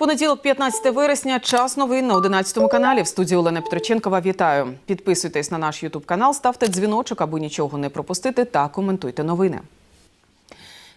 Понеділок, 15 вересня, час новин на 11 каналі. В студії Олена Петроченкова. Вітаю. Підписуйтесь на наш Ютуб канал, ставте дзвіночок, аби нічого не пропустити, та коментуйте новини.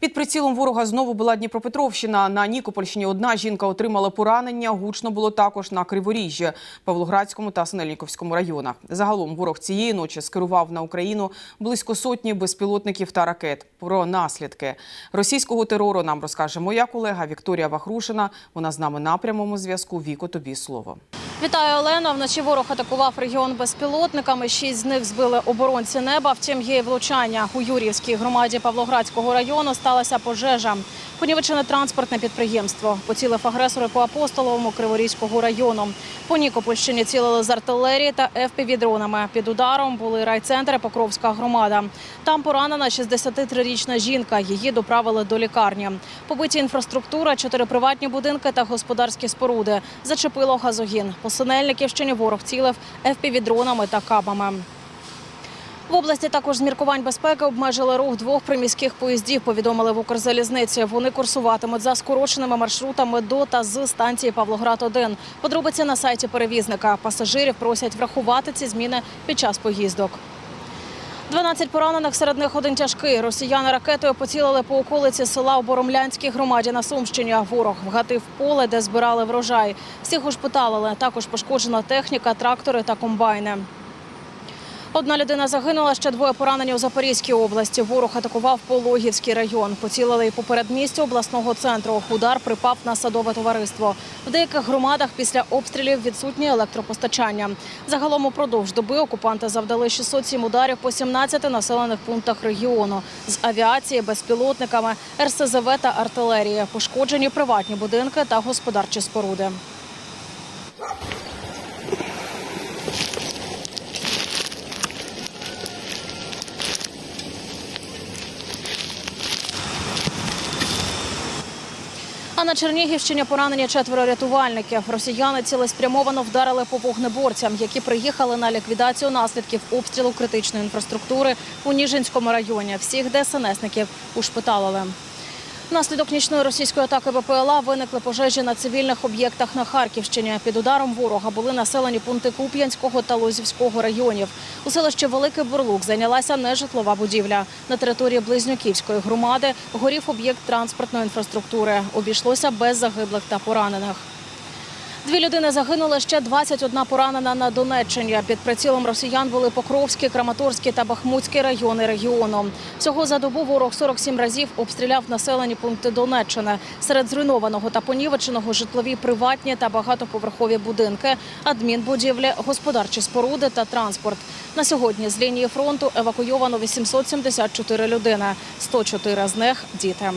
Під прицілом ворога знову була Дніпропетровщина. На Нікопольщині одна жінка отримала поранення. Гучно було також на Криворіжжі, Павлоградському та Синельніковському районах. Загалом ворог цієї ночі скерував на Україну близько сотні безпілотників та ракет. Про наслідки російського терору нам розкаже моя колега Вікторія Вахрушина. Вона з нами на прямому зв'язку. Віко, тобі слово. Вітаю, Олена. Вночі ворог атакував регіон безпілотниками. Шість з них збили оборонці неба. Втім, є влучання у Юрівській громаді Павлоградського району. Сталася пожежа. Понівечене транспортне підприємство. Поцілив агресори по апостоловому Криворізького району. По Нікопольщині цілили з артилерії та ФПВ-дронами. Під ударом були райцентри Покровська громада. Там поранена 63-річна жінка. Її доправили до лікарні. Побиті інфраструктура, чотири приватні будинки та господарські споруди. Зачепило газогін. По Синельниківщині ворог цілив ФПВ-дронами та кабами. В області також з міркувань безпеки обмежили рух двох приміських поїздів. Повідомили в Укрзалізниці. Вони курсуватимуть за скороченими маршрутами до та з станції Павлоград 1 Подробиці на сайті перевізника. Пасажирів просять врахувати ці зміни під час поїздок. 12 поранених, серед них один тяжкий. Росіяни ракетою поцілили по околиці села у Боромлянській громаді на Сумщині. Ворог вгатив поле, де збирали врожай. Всіх ушпиталили. Також пошкоджена техніка, трактори та комбайни. Одна людина загинула, ще двоє поранені у Запорізькій області. Ворог атакував Пологівський район. Поцілили й по передмістю обласного центру. Удар припав на садове товариство. В деяких громадах після обстрілів відсутнє електропостачання. Загалом упродовж доби окупанти завдали 607 ударів по 17 населених пунктах регіону з авіації, безпілотниками, РСЗВ та артилерії. Пошкоджені приватні будинки та господарчі споруди. На Чернігівщині поранені четверо рятувальників. Росіяни цілеспрямовано вдарили по вогнеборцям, які приїхали на ліквідацію наслідків обстрілу критичної інфраструктури у Ніжинському районі. Всіх ДСНСників ушпиталили. Внаслідок нічної російської атаки БПЛА виникли пожежі на цивільних об'єктах на Харківщині. Під ударом ворога були населені пункти Куп'янського та Лозівського районів. У селищі Великий Бурлук зайнялася нежитлова будівля. На території Близнюківської громади горів об'єкт транспортної інфраструктури. Обійшлося без загиблих та поранених. Дві людини загинули, ще 21 поранена на Донеччині. Під прицілом росіян були Покровський, Краматорський та Бахмутський райони регіону. Всього за добу ворог 47 разів обстріляв населені пункти Донеччини. Серед зруйнованого та понівеченого житлові приватні та багатоповерхові будинки, адмінбудівлі, господарчі споруди та транспорт. На сьогодні з лінії фронту евакуйовано 874 людини. 104 з них діти.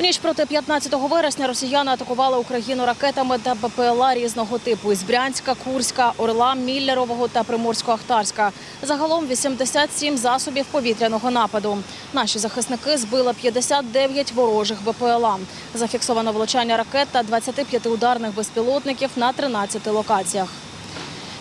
В ніч проти 15 вересня росіяни атакували Україну ракетами та БПЛА різного типу із Брянська, Курська, Орла, Міллерового та Приморсько-Ахтарська. Загалом 87 засобів повітряного нападу. Наші захисники збили 59 ворожих БПЛА. Зафіксовано влучання ракет та 25 ударних безпілотників на 13 локаціях.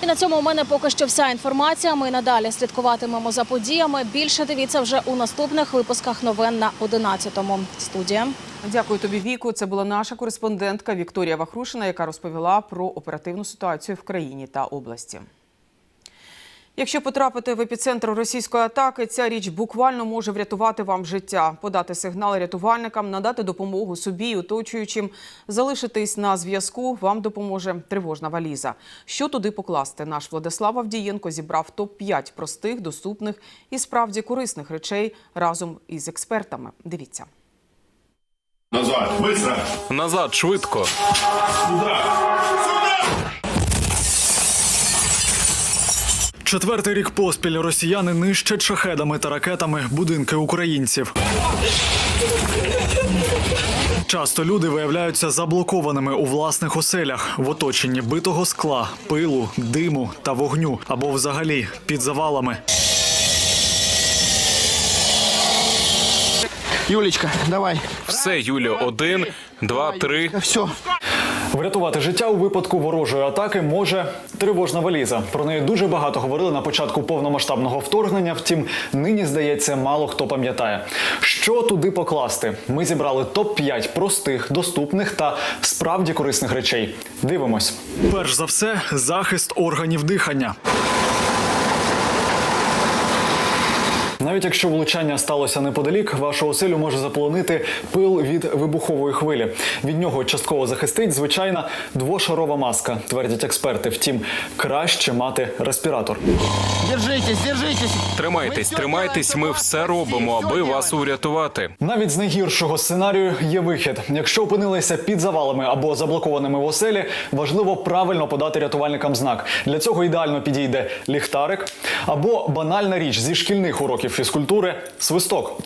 І на цьому у мене поки що вся інформація. Ми надалі слідкуватимемо за подіями. Більше дивіться вже у наступних випусках новин на 11-му. Студія. Дякую тобі, Віку. Це була наша кореспондентка Вікторія Вахрушина, яка розповіла про оперативну ситуацію в країні та області. Якщо потрапити в епіцентр російської атаки, ця річ буквально може врятувати вам життя, подати сигнали рятувальникам, надати допомогу собі і оточуючим, залишитись на зв'язку. Вам допоможе тривожна валіза. Що туди покласти? Наш Владислав Авдієнко зібрав топ 5 простих, доступних і справді корисних речей разом із експертами. Дивіться. Назад, быстро! Назад, швидко. Четвертий рік поспіль росіяни нищать шахедами та ракетами будинки українців. Часто люди виявляються заблокованими у власних оселях в оточенні битого скла, пилу, диму та вогню або взагалі під завалами. Юлечка, давай. Все, Юлю, один, два, три. Все. Врятувати життя у випадку ворожої атаки може тривожна валіза. Про неї дуже багато говорили на початку повномасштабного вторгнення. Втім, нині здається, мало хто пам'ятає, що туди покласти. Ми зібрали топ 5 простих, доступних та справді корисних речей. Дивимось. Перш за все, захист органів дихання. Навіть якщо влучання сталося неподалік, вашу оселю може заполонити пил від вибухової хвилі. Від нього частково захистить звичайна двошарова маска, твердять експерти. Втім, краще мати респіратор. Держитесь, держитесь. Тримайтесь, тримайтесь. Ми все робимо, аби вас урятувати. Навіть з найгіршого сценарію є вихід. Якщо опинилися під завалами або заблокованими в оселі, важливо правильно подати рятувальникам знак. Для цього ідеально підійде ліхтарик або банальна річ зі шкільних уроків фізкультури свисток.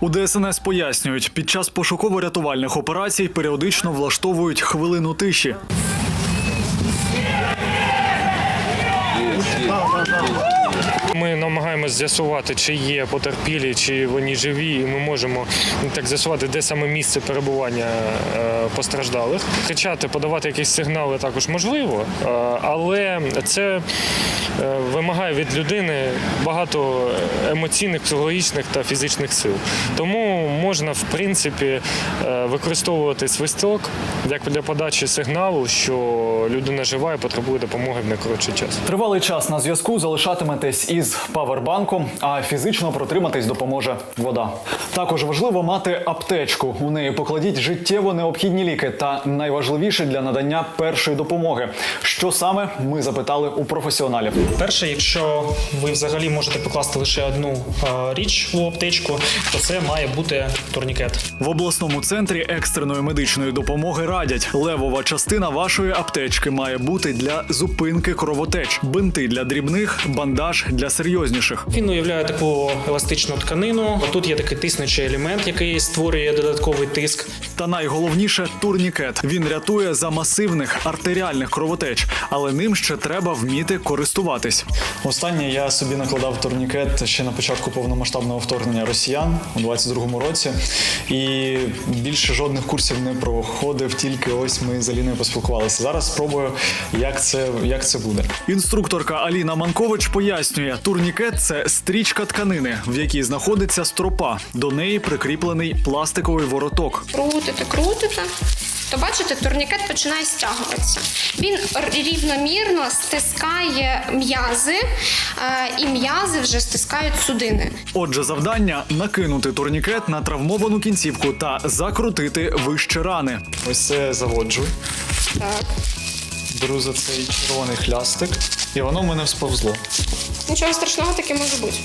У ДСНС пояснюють, під час пошуково-рятувальних операцій періодично влаштовують хвилину тиші. Ми намагаємось з'ясувати, чи є потерпілі, чи вони живі, і ми можемо так з'ясувати, де саме місце перебування е, постраждалих. Кричати, подавати якісь сигнали також можливо, е, але це е, вимагає від людини багато емоційних, психологічних та фізичних сил. Тому можна, в принципі, використовувати свисток як для подачі сигналу, що людина жива і потребує допомоги в найкоротший час. Тривалий час на зв'язку залишатиметесь із павербанком, а фізично протриматись допоможе вода. Також важливо мати аптечку. У неї покладіть життєво необхідні ліки та найважливіше для надання першої допомоги. Що саме ми запитали у професіоналів. Перше, якщо ви взагалі можете покласти лише одну річ у аптечку, то це має бути турнікет. В обласному центрі екстреної медичної допомоги радять, левова частина вашої аптечки має бути для зупинки кровотеч, бинти для дрібних, бандаж для серйозніших. Він уявляє таку еластичну тканину. Тут є такий тиснучий елемент, який створює додатковий тиск. Та найголовніше турнікет. Він рятує за масивних артеріальних кровотеч, але ним ще треба вміти користуватись. Останнє я собі накладав турнікет ще на початку повномасштабного вторгнення росіян у 22-му році, і більше жодних курсів не проходив. Тільки ось ми з Аліною поспілкувалися. Зараз спробую, як це як це буде. Інструкторка Аліна Манкович пояснює, турнікет це стрічка тканини, в якій знаходиться стропа. До неї прикріплений пластиковий вороток. крутите, крутите, то бачите, турнікет починає стягуватися. Він рівномірно стискає м'язи, е, і м'язи вже стискають судини. Отже, завдання накинути турнікет на травмовану кінцівку та закрутити вище рани. Ось це заводжу. Так. Беру за цей червоний хлястик, і воно в мене сповзло. Нічого страшного таке може бути.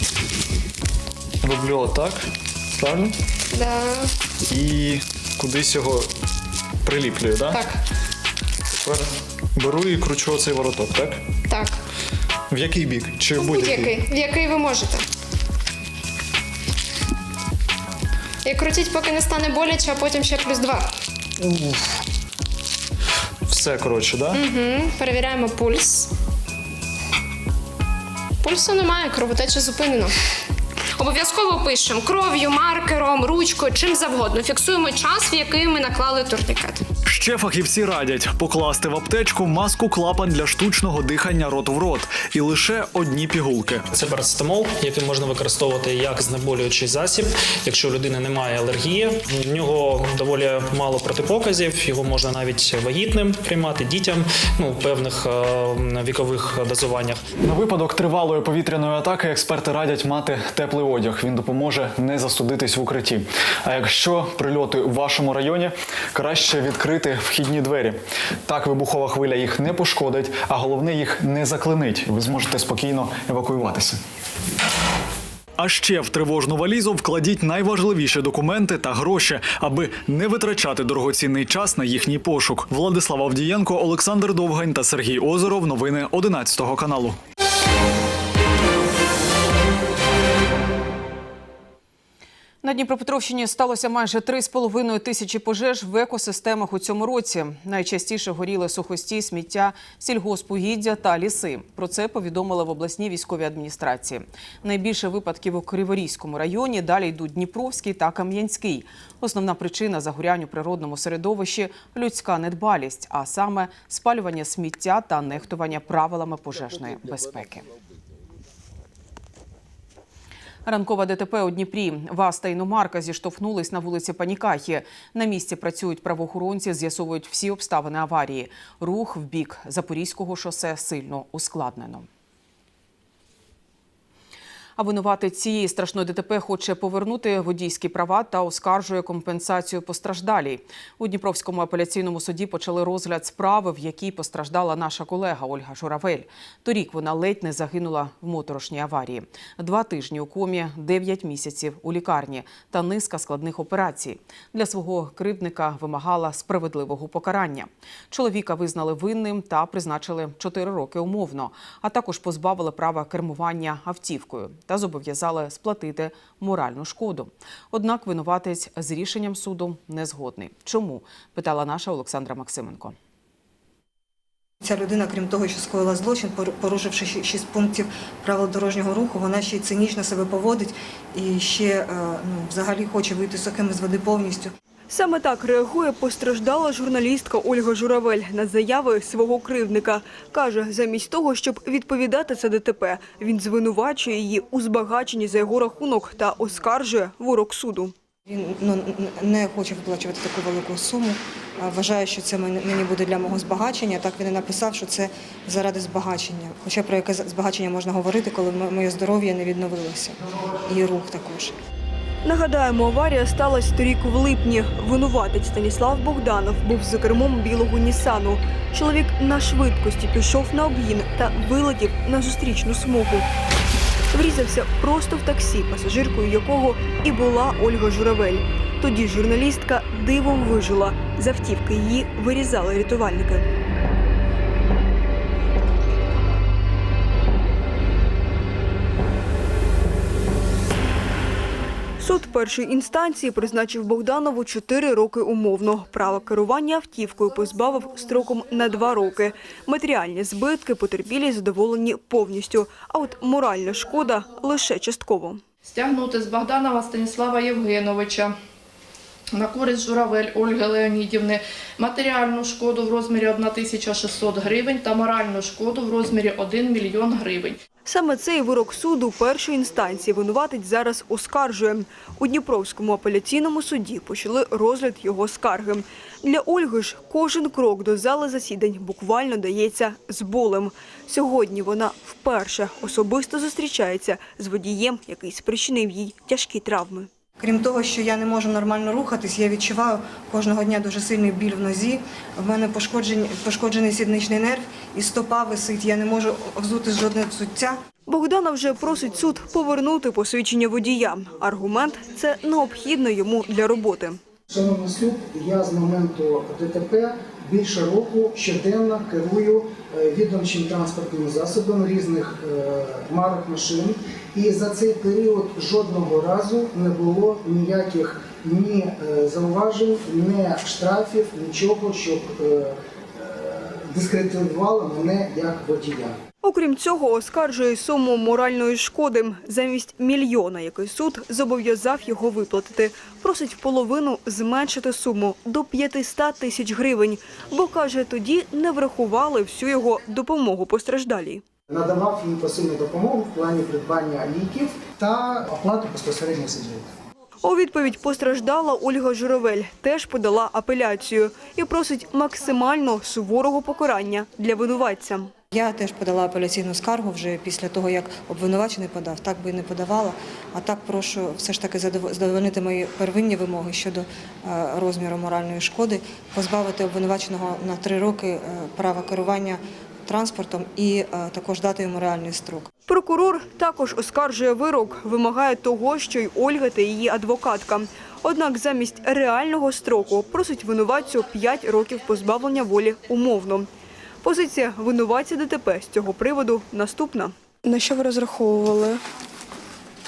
Роблю отак, правильно? Да. І кудись його приліплюю, да? Так, Тепер беру і кручу оцей вороток, так? так. В який бік? Чи в будь-який? Будь-який, в який ви можете. І крутіть, поки не стане боляче, а потім ще плюс два. Все, коротше, да? Угу. Перевіряємо пульс. Пульсу немає, кровотеча зупинено. Обов'язково пишемо кров'ю, маркером, ручкою, чим завгодно. Фіксуємо час, в який ми наклали турнікет. Ще фахівці радять покласти в аптечку маску клапан для штучного дихання рот в рот і лише одні пігулки. Це парацетамол, який можна використовувати як знеболюючий засіб, якщо у людини немає алергії. В нього доволі мало протипоказів. Його можна навіть вагітним приймати дітям ну в певних е, вікових дозуваннях. На випадок тривалої повітряної атаки експерти радять мати теплий одяг. Він допоможе не застудитись в укритті. А якщо прильоти у вашому районі, краще відкрити вхідні двері. Так вибухова хвиля їх не пошкодить, а головне їх не заклинить. Ви зможете спокійно евакуюватися. А ще в тривожну валізу вкладіть найважливіші документи та гроші, аби не витрачати дорогоцінний час на їхній пошук. Владислав Авдієнко, Олександр Довгань та Сергій Озеров. Новини 11 каналу. На Дніпропетровщині сталося майже 3,5 тисячі пожеж в екосистемах у цьому році. Найчастіше горіли сухості, сміття, сільгоспугіддя та ліси. Про це повідомили в обласній військовій адміністрації. Найбільше випадків у Криворізькому районі. Далі йдуть Дніпровський та Кам'янський. Основна причина загорянь у природному середовищі людська недбалість, а саме спалювання сміття та нехтування правилами пожежної безпеки. Ранкова ДТП у Дніпрі. ВАЗ та іномарка зіштовхнулись на вулиці Панікахі. На місці працюють правоохоронці, з'ясовують всі обставини аварії. Рух в бік Запорізького шосе сильно ускладнено. А винуватець цієї страшної ДТП хоче повернути водійські права та оскаржує компенсацію постраждалій. У Дніпровському апеляційному суді почали розгляд справи, в якій постраждала наша колега Ольга Журавель. Торік вона ледь не загинула в моторошній аварії. Два тижні у комі, дев'ять місяців у лікарні та низка складних операцій. Для свого кривдника вимагала справедливого покарання. Чоловіка визнали винним та призначили 4 роки умовно, а також позбавили права кермування автівкою та зобов'язали сплатити моральну шкоду. Однак винуватець з рішенням суду не згодний. Чому? питала наша Олександра Максименко. Ця людина, крім того, що скоїла злочин, порушивши шість пунктів правил дорожнього руху, вона ще й цинічно себе поводить і ще е, ну, взагалі хоче вийти сухим з води повністю. Саме так реагує постраждала журналістка Ольга Журавель на заяви свого кривдника. Каже, замість того, щоб відповідати за ДТП, він звинувачує її у збагаченні за його рахунок та оскаржує вирок суду. Він ну, не хоче виплачувати таку велику суму. Вважає, що це мені буде для мого збагачення. Так він і написав, що це заради збагачення. Хоча про яке збагачення можна говорити, коли моє здоров'я не відновилося. І рух також. Нагадаємо, аварія сталася торік в липні. Винуватець Станіслав Богданов був за кермом білого Нісану. Чоловік на швидкості пішов на обгін та вилетів на зустрічну смугу. Врізався просто в таксі, пасажиркою якого і була Ольга Журавель. Тоді журналістка дивом вижила. З автівки її вирізали рятувальники. Суд першої інстанції призначив Богданову 4 роки умовно. Право керування автівкою позбавив строком на 2 роки. Матеріальні збитки потерпілі задоволені повністю, а от моральна шкода лише частково. стягнути з Богданова Станіслава Євгеновича на користь Журавель Ольги Леонідівни матеріальну шкоду в розмірі 1600 гривень та моральну шкоду в розмірі 1 мільйон гривень. Саме цей вирок суду першої інстанції винуватить зараз оскаржує. У Дніпровському апеляційному суді почали розгляд його скарги. Для Ольги ж кожен крок до зали засідань буквально дається з болем. Сьогодні вона вперше особисто зустрічається з водієм, який спричинив їй тяжкі травми. Крім того, що я не можу нормально рухатись, я відчуваю кожного дня дуже сильний біль в нозі. В мене пошкоджений, пошкоджений сідничний нерв і стопа висить. Я не можу взути жодне взуття. Богдана вже просить суд повернути посвідчення водія. Аргумент це необхідно йому для роботи. Шановний суд, я з моменту ДТП більше року щоденно керую е, відомчим транспортним засобом різних е, марок машин. І за цей період жодного разу не було ніяких ні е, зауважень, ні штрафів, нічого, щоб дискредитувало мене як водія. Окрім цього, оскаржує суму моральної шкоди замість мільйона, який суд зобов'язав його виплатити. Просить в половину зменшити суму до 500 тисяч гривень, бо каже, тоді не врахували всю його допомогу постраждалій. Надавав їй посильну допомогу в плані придбання ліків та оплату безпосередньо сидіти. У відповідь постраждала Ольга Журавель, теж подала апеляцію і просить максимально суворого покарання для винуватця. Я теж подала апеляційну скаргу вже після того, як обвинувачений подав. Так би і не подавала. А так прошу все ж таки задов- задовольнити мої первинні вимоги щодо е, розміру моральної шкоди, позбавити обвинуваченого на три роки е, права керування транспортом і е, також дати йому реальний строк. Прокурор також оскаржує вирок, вимагає того, що й Ольга та її адвокатка. Однак замість реального строку просить винуватцю 5 років позбавлення волі умовно. Позиція винуватця ДТП з цього приводу наступна. На що ви розраховували?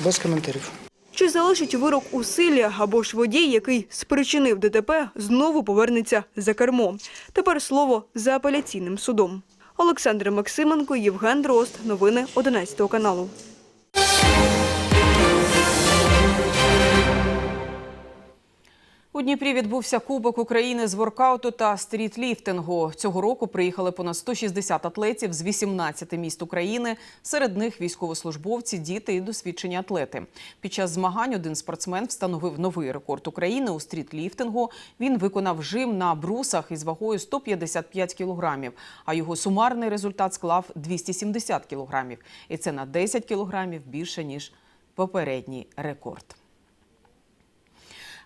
Без коментарів. Чи залишить вирок у силі або ж водій, який спричинив ДТП, знову повернеться за кермо? Тепер слово за апеляційним судом. Олександр Максименко, Євген Дрозд. Новини 11 каналу. Дніпрі відбувся Кубок України з воркауту та стрітліфтингу. Цього року приїхали понад 160 атлетів з 18 міст України. Серед них військовослужбовці, діти і досвідчені атлети. Під час змагань один спортсмен встановив новий рекорд України у стрітліфтингу. Він виконав жим на брусах із вагою 155 кілограмів, а його сумарний результат склав 270 кілограмів. І це на 10 кілограмів більше ніж попередній рекорд.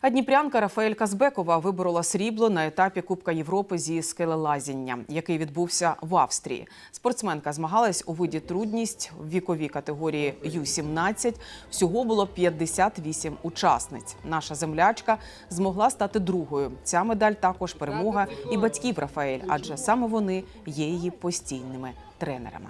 А дніпрянка Рафаель Казбекова виборола срібло на етапі Кубка Європи зі скелелазіння, який відбувся в Австрії. Спортсменка змагалась у виді трудність в віковій категорії Ю-17. Всього було 58 учасниць. Наша землячка змогла стати другою. Ця медаль також перемога і батьків Рафаель, адже саме вони є її постійними тренерами.